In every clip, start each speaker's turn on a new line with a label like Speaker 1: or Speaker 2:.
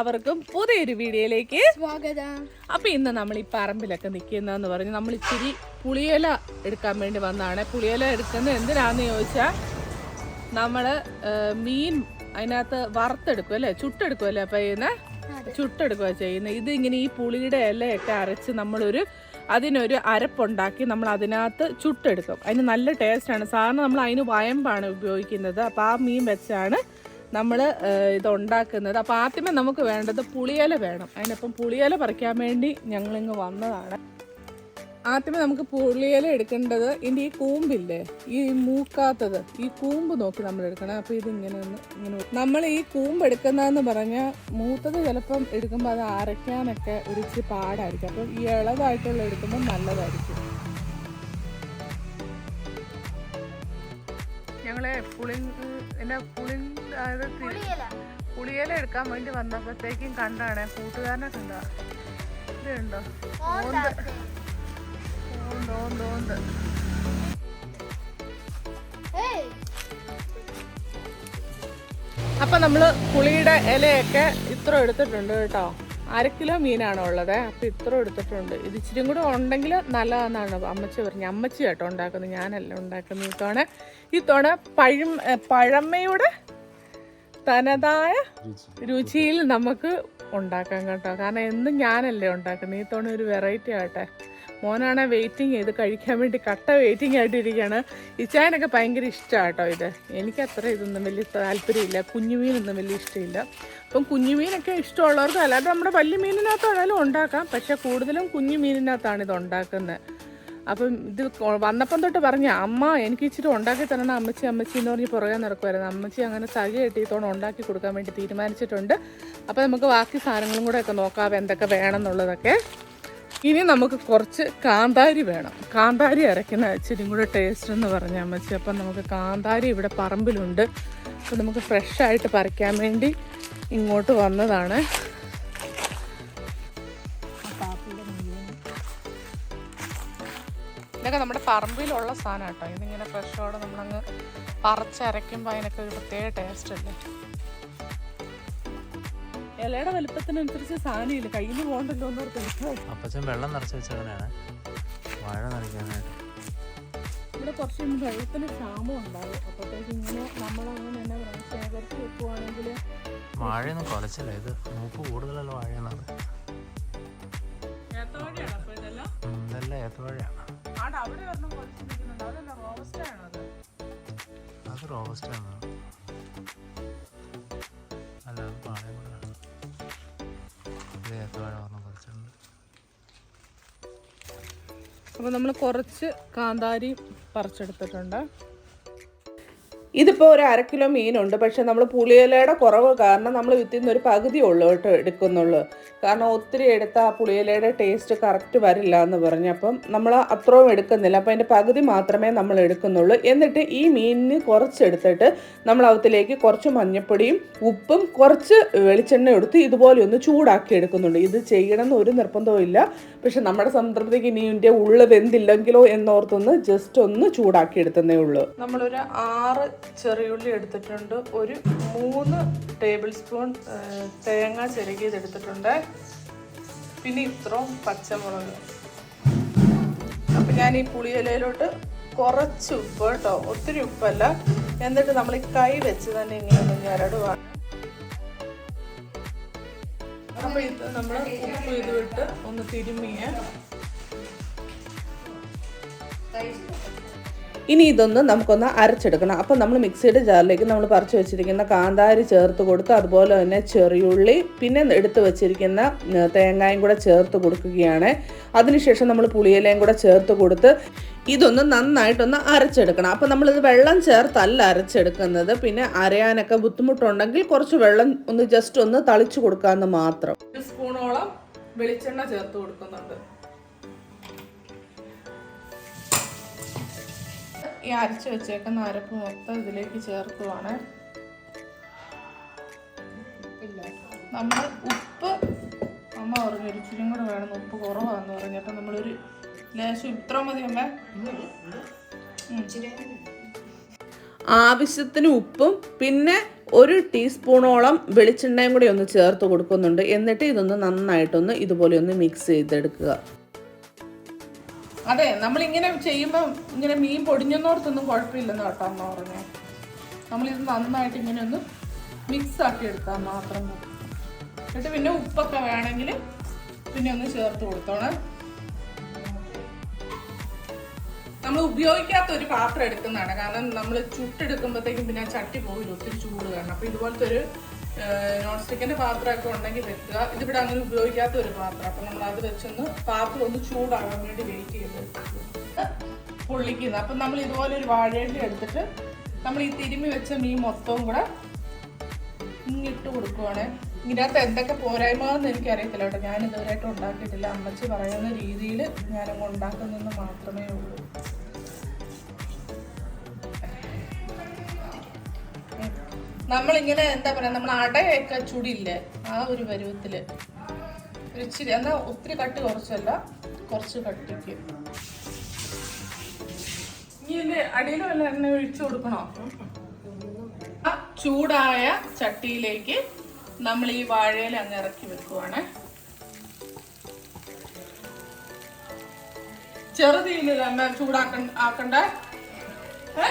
Speaker 1: എല്ലാവർക്കും പുതിയൊരു വീഡിയോയിലേക്ക്
Speaker 2: സ്വാഗതം.
Speaker 1: അപ്പൊ ഇന്ന് നമ്മൾ ഈ പറമ്പിലൊക്കെ നിൽക്കുന്നതെന്ന് പറഞ്ഞ് നമ്മൾ ഇച്ചിരി പുളിയില എടുക്കാൻ വേണ്ടി വന്നതാണ്. പുളിയില എടുക്കുന്നത് എന്തിനാന്ന് ചോദിച്ചാൽ നമ്മൾ മീൻ അതിനകത്ത് വറുത്തെടുക്കും അല്ലേ? ചുട്ടെടുക്കും അല്ലേ അപ്പൊ ചെയ്യുന്ന? ചുട്ടെടുക്കുക ചെയ്യുന്നത് ഇതിങ്ങനെ ഈ പുളിയുടെ ഇലയൊക്കെ അരച്ച് നമ്മളൊരു അതിനൊരു അരപ്പുണ്ടാക്കി നമ്മൾ അതിനകത്ത് ചുട്ടെടുക്കും. അതിന് നല്ല ടേസ്റ്റാണ് സാറിന് നമ്മൾ അതിന് വയമ്പാണ് ഉപയോഗിക്കുന്നത്. അപ്പോൾ ആ മീൻ വെച്ചാണ് നമ്മൾ ഇത് ഉണ്ടാക്കുന്നത് അപ്പോൾ ആദ്യമേ നമുക്ക് വേണ്ടത് പുളിയില വേണം. അതിനപ്പം പുളിയില പറിക്കാൻ വേണ്ടി ഞങ്ങളിങ്ങ് വന്നതാണ്. ആദ്യമേ നമുക്ക് പുളിയില എടുക്കേണ്ടത് ഇതിന്റെ ഈ കൂമ്പില്ലേ? ഈ മൂക്കാത്തത്. ഈ കൂമ്പ് നോക്കി നമ്മൾ എടുക്കണം. അപ്പോൾ ഇത് ഇങ്ങനെ ഒന്ന് ഇങ്ങനെ നമ്മൾ ഈ കൂമ്പ് എടുക്കുന്നതെന്ന് പറഞ്ഞാൽ മൂത്തത് ചിലപ്പം എടുക്കുമ്പോൾ അത് അരയ്ക്കാനൊക്കെ ഒരു പാടായിരിക്കും. അപ്പം ഈ ഇളവായിട്ടുള്ള എടുക്കുമ്പോൾ നല്ലതായിരിക്കും. ഞങ്ങളെ പുളി എന്നാ പുളി അതായത് പുളിയില. എടുക്കാൻ വേണ്ടി വന്നപ്പോഴത്തേക്കും കണ്ടാണ് കൂട്ടുകാരനെ കണ്ട ഇതുണ്ടോ ഓന്ത് ഓന്ത് ഓന്ത് ഓന്ത് അപ്പൊ നമ്മൾ പുളിയുടെ ഇലയൊക്കെ ഇത്ര എടുത്തിട്ടുണ്ട് കേട്ടോ. അര കിലോ മീനാണോ ഉള്ളത്? അപ്പം ഇത്ര എടുത്തിട്ടുണ്ട്. ഇത് ഇച്ചിരി കൂടെ ഉണ്ടെങ്കിൽ നല്ലതെന്നാണ് അമ്മച്ചി പറഞ്ഞത്. അമ്മച്ചി കേട്ടോ ഉണ്ടാക്കുന്നത്. ഞാനല്ല ഉണ്ടാക്കുന്നത് ഈ തോണ ഈ തോണ പഴം പഴമ്മയുടെ തനതായ രുചിയിൽ നമുക്ക് ഉണ്ടാക്കാം കേട്ടോ. കാരണം എന്നും ഞാനല്ലേ ഉണ്ടാക്കുന്നത്. ഈ തോണ ഒരു വെറൈറ്റി ആട്ടെ മോനാണ് വെയിറ്റിംഗ് ചെയ്ത് കഴിക്കാൻ വേണ്ടി കട്ട വെയിറ്റിംഗ് ആയിട്ടിരിക്കുകയാണ് ഇച്ചായനൊക്കെ ഭയങ്കര ഇഷ്ടമാണ് കേട്ടോ ഇത്. എനിക്ക് ഇതൊന്നും വലിയ താല്പര്യമില്ല. കുഞ്ഞുമീനൊന്നും വലിയ ഇഷ്ടമില്ല. അപ്പം കുഞ്ഞുമീനൊക്കെ ഇഷ്ടമുള്ളവർക്ക് അല്ലാതെ നമ്മുടെ വലിയ മീനിനകത്താണേലും ഉണ്ടാക്കാം. പക്ഷെ കൂടുതലും കുഞ്ഞു മീനിനകത്താണ് ഇത് ഉണ്ടാക്കുന്നത്. അപ്പം ഇത് വന്നപ്പം തൊട്ട് പറഞ്ഞ അമ്മ എനിക്ക് ഇച്ചിരി ഉണ്ടാക്കി തരണം അമ്മച്ചി അമ്മച്ചി എന്ന് പറഞ്ഞ് പുറകെ നടക്കുമായിരുന്നു അമ്മച്ചി അങ്ങനെ സഹി കെട്ടിയത്തോണം ഉണ്ടാക്കി കൊടുക്കാൻ വേണ്ടി തീരുമാനിച്ചിട്ടുണ്ട്. അപ്പം നമുക്ക് ബാക്കി സാധനങ്ങളും കൂടെ ഒക്കെ നോക്കാം എന്തൊക്കെ വേണം എന്നുള്ളതൊക്കെ ഇനി നമുക്ക് കുറച്ച് കാന്താരി വേണം. കാന്താരി അരയ്ക്കുന്ന ഇച്ചിരി കൂടെ ടേസ്റ്റ് എന്ന് പറഞ്ഞ അമ്മച്ചി. അപ്പം നമുക്ക് കാന്താരി ഇവിടെ പറമ്പിലുണ്ട്. അപ്പം നമുക്ക് ഫ്രഷായിട്ട് പറിക്കാൻ വേണ്ടി ഇങ്ങോട്ട് വന്നതാണ്. ഇതൊക്കെ നമ്മുടെ പറമ്പിലുള്ള സാധനം കേട്ടോ ഇതിങ്ങനെ ഫ്രഷോടെ നമ്മളങ്ങ് പറിച്ചരയ്ക്കുമ്പോൾ അതിനൊക്കെ ഒരു പ്രത്യേക ടേസ്റ്റ് അല്ലേ? ഇലയുടെ വലുപ്പത്തിനനുസരിച്ച് സാധനമില്ല. കയ്യിൽ പോകണ്ടല്ലോ
Speaker 3: അപ്പച്ചൻ വെള്ളം നിറച്ച് വെച്ചവനാണ്. വാഴ നനയ്ക്കാനായിട്ട്.
Speaker 1: ഇവിടെ കുറച്ച് വെള്ളത്തിന് ക്ഷാമം ഉണ്ടാവും അപ്പോഴത്തേക്ക് ഇങ്ങനെ നമ്മളങ്ങനെ തന്നെ ശേഖരിച്ച് വെക്കുവാണെങ്കിൽ
Speaker 3: വാഴയൊന്നും കൊലച്ചില്ല ഇത് മൂപ്പ് കൂടുതലുള്ള വാഴ
Speaker 1: ഏത്തവാഴയാണ് അപ്പോൾ ഇതെല്ലാം?
Speaker 3: ഏത്തവാഴയാണ്.
Speaker 1: അത്?
Speaker 3: അത് ആണ്. അല്ല അത് വാഴയും കൂടെ. ഇത് ഏത്തവാഴ ഒരെണ്ണം കൊലച്ചിട്ടുണ്ട്
Speaker 1: അപ്പോൾ നമ്മൾ കുറച്ച് കാന്താരി പറിച്ചെടുത്തിട്ടുണ്ട്. ഇതിപ്പോൾ ഒരു അര കിലോ മീനുണ്ട് പക്ഷെ നമ്മൾ പുളിയിലയുടെ കുറവ് കാരണം നമ്മൾ വിത്തിൽ നിന്ന് ഒരു പകുതി ഉള്ളു കേട്ടോ എടുക്കുന്നുള്ളൂ. കാരണം ഒത്തിരി എടുത്ത ആ പുളിയിലയുടെ ടേസ്റ്റ് കറക്റ്റ് വരില്ല എന്ന് പറഞ്ഞു. അപ്പം നമ്മൾ അത്രയും എടുക്കുന്നില്ല. അപ്പം അതിന്റെ പകുതി മാത്രമേ നമ്മൾ എടുക്കുന്നുള്ളൂ. എന്നിട്ട് ഈ മീനിന് കുറച്ചെടുത്തിട്ട് നമ്മൾ അവത്തിലേക്ക് കുറച്ച് മഞ്ഞപ്പൊടിയും ഉപ്പും കുറച്ച് വെളിച്ചെണ്ണ എടുത്ത് ഇതുപോലെ ഒന്ന് ചൂടാക്കി എടുക്കുന്നുണ്ട്. ഇത് ചെയ്യണമെന്ന് ഒരു നിർബന്ധവും ഇല്ല. പക്ഷെ നമ്മുടെ സംതൃപ്തിക്ക് ഇനി ഇതിന്റെ ഉള്ളു വെന്തില്ലെങ്കിലോ എന്നോർത്തൊന്ന് ജസ്റ്റ് ഒന്ന് ചൂടാക്കി എടുത്തതേ ഉള്ളൂ. നമ്മളൊരു ആറ് ചെറിയുള്ളി എടുത്തിട്ടുണ്ട്. ഒരു മൂന്ന് ടേബിൾ സ്പൂൺ തേങ്ങ ചിരകിയത് എടുത്തിട്ടുണ്ട്. പിന്നെ ഇത്രയും പച്ചമുളക്. അപ്പം ഞാൻ ഈ പുളിയിലയിലോട്ട് കുറച്ച് ഉപ്പ് കേട്ടോ. ഒത്തിരി ഉപ്പല്ല. എന്നിട്ട് നമ്മൾ ഈ കൈ വെച്ച് തന്നെ ഇങ്ങനെ ഒന്ന് ഞരടുവാണ് അപ്പൊ ഇത് നമ്മൾ ഉപ്പ് ഇത് വിട്ട് ഒന്ന് തിരുമ്മിയ. ഇനി ഇതൊന്ന് നമുക്കൊന്ന് അരച്ചെടുക്കണം. അപ്പം നമ്മൾ മിക്സിയുടെ ജാറിലേക്ക് നമ്മൾ പറിച്ചു വെച്ചിരിക്കുന്ന കാന്താരി ചേർത്ത് കൊടുത്ത് അതുപോലെ തന്നെ ചെറിയുള്ളി പിന്നെ എടുത്ത് വെച്ചിരിക്കുന്ന തേങ്ങയും കൂടെ ചേർത്ത് കൊടുക്കുകയാണ്. അതിനുശേഷം നമ്മൾ പുളിയിലയും കൂടെ ചേർത്ത് കൊടുത്ത് ഇതൊന്ന് നന്നായിട്ടൊന്ന് അരച്ചെടുക്കണം. അപ്പം നമ്മളിത് വെള്ളം ചേർത്തല്ല അരച്ചെടുക്കുന്നത്. പിന്നെ അരയാനൊക്കെ ബുദ്ധിമുട്ടുണ്ടെങ്കിൽ കുറച്ച് വെള്ളം ഒന്ന് ജസ്റ്റ് ഒന്ന് തളിച്ചു കൊടുക്കാമെന്ന് മാത്രം. സ്പൂണോളം വെളിച്ചെണ്ണ ചേർത്ത് കൊടുക്കുന്നുണ്ട്. ഈ അരച്ച് വെച്ചേക്കുന്ന അരപ്പ് മൊത്തം ഇതിലേക്ക് ചേർക്കുവാണ്. നമ്മൾ ഉപ്പ് അമ്മ പറഞ്ഞു ഒരു ഇച്ചിരി കൂടെ വേണം ഉപ്പ് കുറവാന്ന് പറഞ്ഞപ്പോൾ നമ്മളൊരു ലേശം ഇത്ര മതി അമ്മ. ആവശ്യത്തിന് ഉപ്പും പിന്നെ ഒരു ടീസ്പൂണോളം വെളിച്ചെണ്ണയും കൂടി ഒന്ന് ചേർത്ത് കൊടുക്കുന്നുണ്ട്. എന്നിട്ട് ഇതൊന്ന് നന്നായിട്ടൊന്ന് ഇതുപോലെ ഒന്ന് മിക്സ് ചെയ്തെടുക്കുക. അതെ നമ്മൾ ഇങ്ങനെ ചെയ്യുമ്പോൾ ഇങ്ങനെ മീൻ പൊടിഞ്ഞെന്നോർത്തൊന്നും കുഴപ്പമില്ലെന്ന് കേട്ടോ അമ്മ പറഞ്ഞേ. നമ്മളിത് നന്നായിട്ട് ഇങ്ങനെ ഒന്ന് മിക്സ് ആക്കി എടുത്താൽ മാത്രം മതി. എന്നിട്ട് പിന്നെ ഉപ്പൊക്കെ വേണമെങ്കിൽ പിന്നെ ഒന്ന് ചേർത്ത് കൊടുത്തോണം. നമ്മൾ ഉപയോഗിക്കാത്ത ഒരു പാത്രം എടുക്കുന്നതാണ്. കാരണം നമ്മൾ ചുട്ടെടുക്കുമ്പോഴത്തേക്കും പിന്നെ ചട്ടി പോകില്ല ഒത്തിരി ചൂട് കാരണം. അപ്പോൾ ഇതുപോലത്തെ ഒരു നോൺ സ്റ്റിക്കിന്റെ പാത്രമൊക്കെ ഉണ്ടെങ്കിൽ വെക്കുക. ഇതിവിടെ അങ്ങനെ ഉപയോഗിക്കാത്ത ഒരു പാത്രം. അപ്പം നമ്മൾ അത് വെച്ചൊന്ന് പാത്രം ഒന്ന് ചൂടാകാൻ വേണ്ടി വെയിറ്റ് ചെയ്ത് പൊള്ളിക്കുന്നത് അപ്പം നമ്മൾ ഇതുപോലെ ഒരു വാഴയില എടുത്തിട്ട് നമ്മൾ ഈ തിരുമ്മി വെച്ച മീൻ മൊത്തവും കൂടെ ഇങ്ങിട്ട് കൊടുക്കുവാണ്. ഇതിനകത്ത് എന്തൊക്കെ പോരായ്മകളെന്ന് എനിക്കറിയത്തില്ല കേട്ടോ. ഞാൻ ഇതുവരെയായിട്ട് ഉണ്ടാക്കിയിട്ടില്ല. അമ്മച്ചി പറയുന്ന രീതിയിൽ ഞാനങ്ങ് ഉണ്ടാക്കുന്നെന്ന് മാത്രമേ ഉള്ളൂ. നമ്മളിങ്ങനെ എന്താ പറയാ നമ്മൾ അടയൊക്കെ ചുടില്ലേ ആ ഒരു പരുവത്തിൽ. ഒരു ഇച്ചിരി എന്നാ ഒത്തിരി കട്ടി കുറച്ചല്ല കുറച്ച് കട്ടിക്ക്. ഇനി ഇതിന്റെ അടിയിൽ വല്ല എണ്ണ ഒഴിച്ചു കൊടുക്കണോ? ആ ചൂടായ ചട്ടിയിലേക്ക് നമ്മൾ ഈ വാഴയിൽ അങ്ങ് ഇറക്കി വെക്കുവാണ്. ചെറുതീയിലല്ല അമ്മ ചൂടാക്കണ്ട ആക്കണ്ട? ഏ?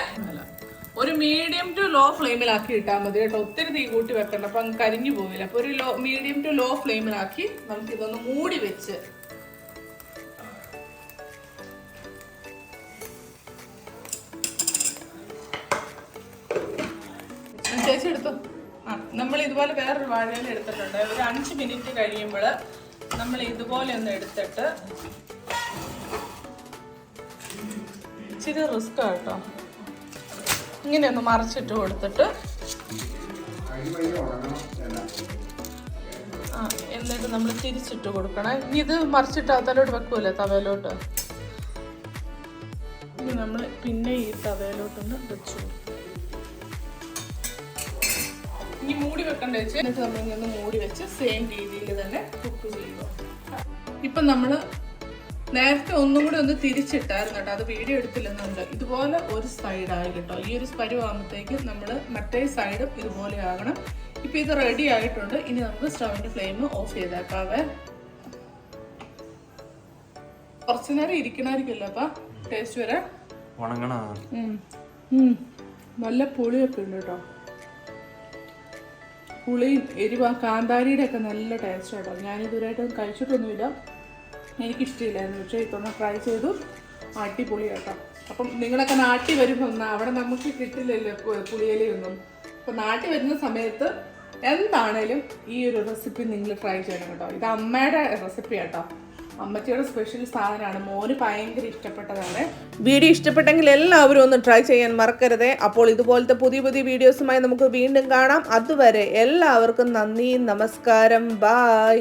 Speaker 1: ഒരു മീഡിയം ടു ലോ ഫ്ലെയിമിലാക്കി ഇട്ടാൽ മതി കേട്ടോ. ഒത്തിരി തീ കൂട്ടി വെക്കണ്ട. അപ്പം കരിഞ്ഞു പോവില്ല. അപ്പോൾ ഒരു ലോ മീഡിയം ടു ലോ ഫ്ലെയിമിലാക്കി നമുക്ക് ഇതൊന്ന് മൂടി വെച്ച് ചേച്ചി എടുത്തു? ആ നമ്മൾ ഇതുപോലെ വേറൊരു വാഴയിൽ എടുത്തിട്ടുണ്ട്. ഒരു അഞ്ച് മിനിറ്റ് കഴിയുമ്പോൾ നമ്മൾ ഇതുപോലെ ഒന്ന് എടുത്തിട്ട് ഇച്ചിരി റിസ്ക് കേട്ടോ. ഇങ്ങനെ ഒന്ന് മറിച്ചിട്ട് കൊടുത്തിട്ട് ആ എന്നിട്ട് നമ്മൾ തിരിച്ചിട്ട് കൊടുക്കണം. ഇനി ഇത് മറിച്ചിട്ട് അതിലോട്ട് വെക്കൂലേ തവയിലോട്ട്? ഇനി നമ്മൾ പിന്നെ ഈ തവയിലോട്ടൊന്ന് വെച്ചു ഇനി മൂടി വെക്കണ്ട വെച്ച് എന്നിട്ട് നമ്മൾ ഇങ്ങനെ മൂടി വെച്ച് സെയിം രീതിയിൽ തന്നെ കുക്ക് ചെയ്യുക. ഇപ്പം നമ്മൾ നേരത്തെ ഒന്നും കൂടി ഒന്ന് തിരിച്ചിട്ടായിരുന്നു കേട്ടോ. അത് വീഡിയോ എടുത്തില്ലെന്നുണ്ട്. ഇതുപോലെ ഒരു സൈഡായി കേട്ടോ. ഈ ഒരു പരുവാകുമ്പോഴത്തേക്ക് നമ്മൾ മറ്റേ സൈഡും ഇതുപോലെ ആകണം. ഇപ്പം ഇത് റെഡി ആയിട്ടുണ്ട്. ഇനി നമുക്ക് സ്റ്റവിന്റെ ഫ്ലെയിം ഓഫ് ചെയ്തേക്കാവേ. കുറച്ചു നേരം ഇരിക്കണമായിരിക്കുമല്ലോ അപ്പം. ടേസ്റ്റ് വരാം.
Speaker 3: ഉണങ്ങണ.
Speaker 1: നല്ല പുളിയൊക്കെ ഉണ്ട് കേട്ടോ. പുളിയും എരിവ കാന്താരിയുടെ ഒക്കെ നല്ല ടേസ്റ്റ് കേട്ടോ ഞാൻ ഇതുവരെയായിട്ട് കഴിച്ചിട്ടൊന്നുമില്ല. എനിക്കിഷ്ടമില്ലായിരുന്നു പക്ഷേ ഇതൊന്ന് ട്രൈ ചെയ്തു. അടിപൊളി കേട്ടോ അപ്പം നിങ്ങളൊക്കെ നാട്ടി വരുമ്പോൾ അവിടെ നമുക്ക് കിട്ടില്ലല്ലോ പുളിയിലൊന്നും അപ്പം നാട്ടി വരുന്ന സമയത്ത് എന്താണേലും ഈ ഒരു റെസിപ്പി നിങ്ങൾ ട്രൈ ചെയ്യണം കേട്ടോ. ഇത് അമ്മയുടെ റെസിപ്പി കേട്ടോ അമ്മച്ചിയുടെ സ്പെഷ്യൽ സാധനമാണ്. മോന് ഭയങ്കര ഇഷ്ടപ്പെട്ടതാണ്. വീഡിയോ ഇഷ്ടപ്പെട്ടെങ്കിൽ എല്ലാവരും ഒന്ന് ട്രൈ ചെയ്യാൻ മറക്കരുതേ. അപ്പോൾ ഇതുപോലത്തെ പുതിയ പുതിയ വീഡിയോസുമായി നമുക്ക് വീണ്ടും കാണാം. അതുവരെ എല്ലാവർക്കും നന്ദി നമസ്കാരം. ബായ്